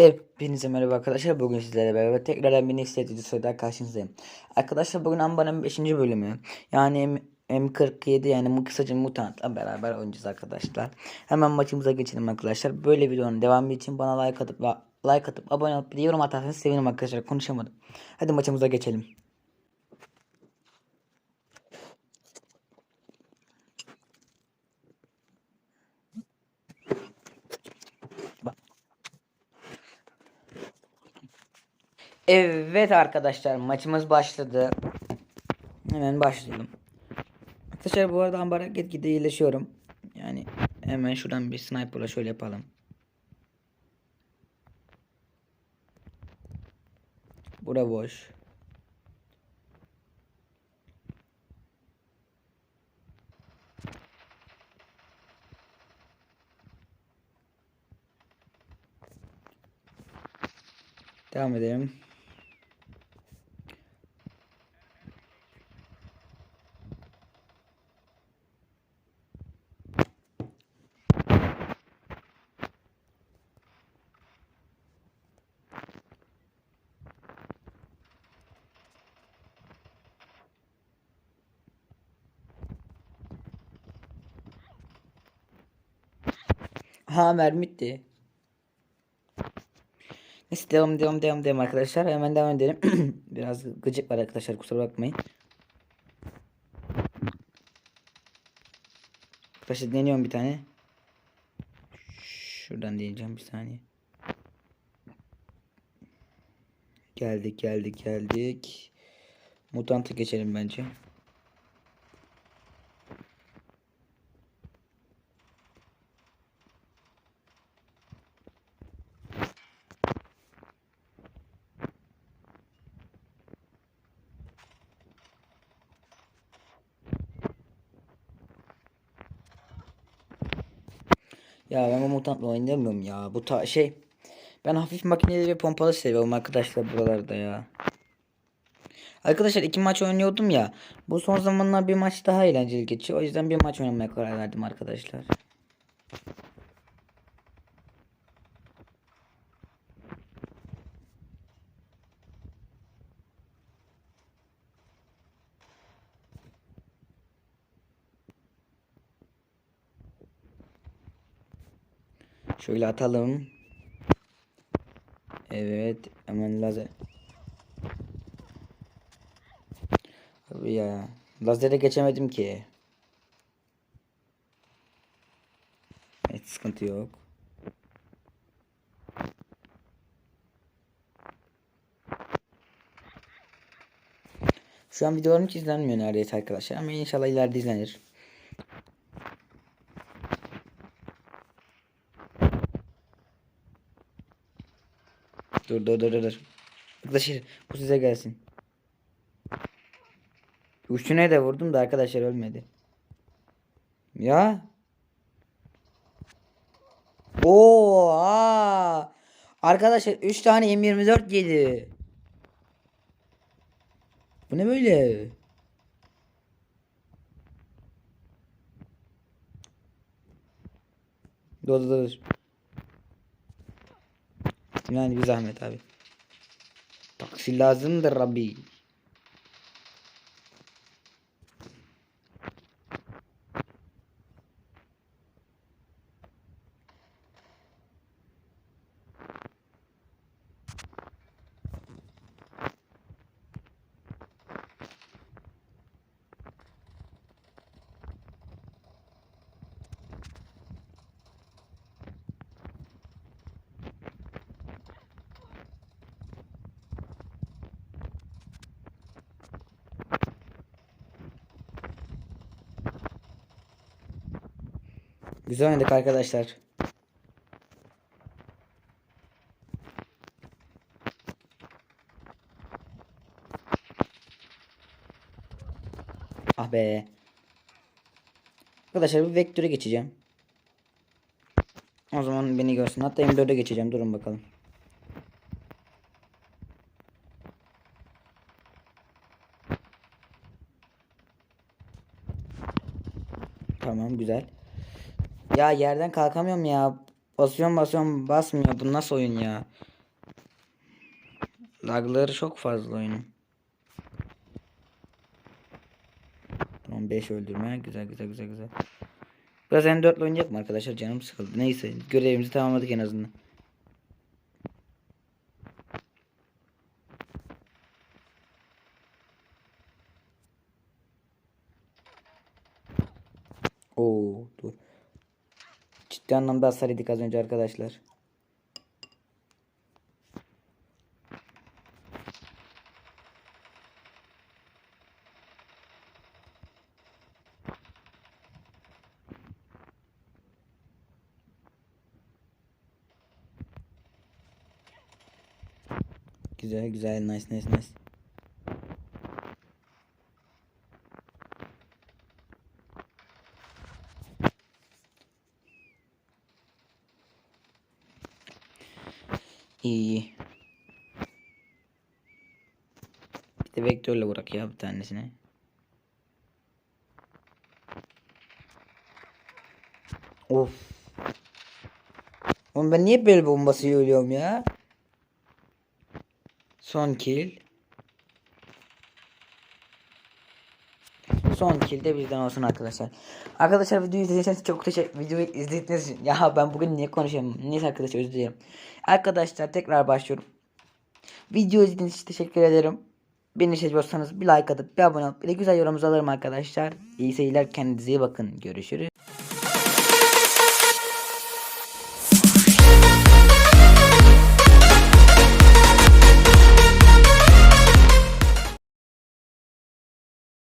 Hepinize merhaba arkadaşlar. Bugün sizlerle beraber tekrardan bir istek videosuyla karşınızdayım. Arkadaşlar bugün Ambar'ın 5. bölümü. Yani M M47 yani kısaca mutantla beraber oynayacağız arkadaşlar. Hemen maçımıza geçelim arkadaşlar. Böyle videonun devamı için bana like atıp like atıp abone olup bir yorum atarsanız sevinirim arkadaşlar. Konuşamadım. Hadi maçımıza geçelim. Evet arkadaşlar maçımız başladı. Hemen başlayalım. Arkadaşlar bu arada ambara gitgide iyileşiyorum. Yani hemen şuradan bir sniper'la şöyle yapalım. Bura boş. Devam edelim. Ha mermi bitti. Neyse devam devam devam devam arkadaşlar. Hemen devam edelim. Biraz gıcık var arkadaşlar kusura bakmayın. Arkadaşlar deniyorum bir tane. Şuradan deneyeceğim bir saniye. Geldik geldik geldik. Mutantı geçelim bence. Ya ben bu mutantla oynayamıyorum ya. Bu ta şey. Ben hafif makineli ve pompalı seviyorum arkadaşlar buralarda ya. Arkadaşlar iki maç oynuyordum ya. Bu son zamanlar bir maç daha eğlenceli geçiyor. O yüzden bir maç oynamaya karar verdim arkadaşlar. Şöyle atalım. Evet. Hemen lazer. Abi ya. Lazere geçemedim ki. Evet sıkıntı yok. Şu an videolarım hiç izlenmiyor neredeyse arkadaşlar ama inşallah ileride izlenir. Dur dur dur dur. Arkadaşlar bu size gelsin. Üçüne de vurdum da arkadaşlar ölmedi. Ya. Oo, aa. Arkadaşlar 3 tane M24 yedi. Bu ne böyle? Dur dur dur. Yani bir zahmet abi. Taksi lazımdır Rabbi. Güzel oynadık arkadaşlar. Ah be. Arkadaşlar bir vektöre geçeceğim. O zaman beni görsün. Hatta M4'e geçeceğim. Durun bakalım. Tamam güzel. Ya yerden kalkamıyorum ya. Basıyorum basıyorum basmıyor. Bu nasıl oyun ya? Lagları çok fazla oyunun. Tamam 5 öldürme. Güzel güzel güzel güzel. Biraz N4 ile oynayacak mı arkadaşlar? Canım sıkıldı. Neyse görevimizi tamamladık en azından. Oo dur. Ciddi anlamda hasar yedik az önce arkadaşlar. Güzel güzel nice nice nice. İyi. Bir de vektörle bırak ya bir tanesini. Of. Oğlum ben niye böyle bombası ölüyorum ya? Son kill. Son kill de bizden olsun arkadaşlar. Arkadaşlar videoyu izlediğiniz çok teşekkür videoyu izlediğiniz için. Ya ben bugün niye konuşuyorum? Neyse arkadaşlar özür dilerim. Arkadaşlar tekrar başlıyorum. Video izlediğiniz için teşekkür ederim. Beni seviyorsanız bir like atıp bir abone olup bir de güzel yorumunuzu alırım arkadaşlar. İyi seyirler kendinize iyi bakın. Görüşürüz.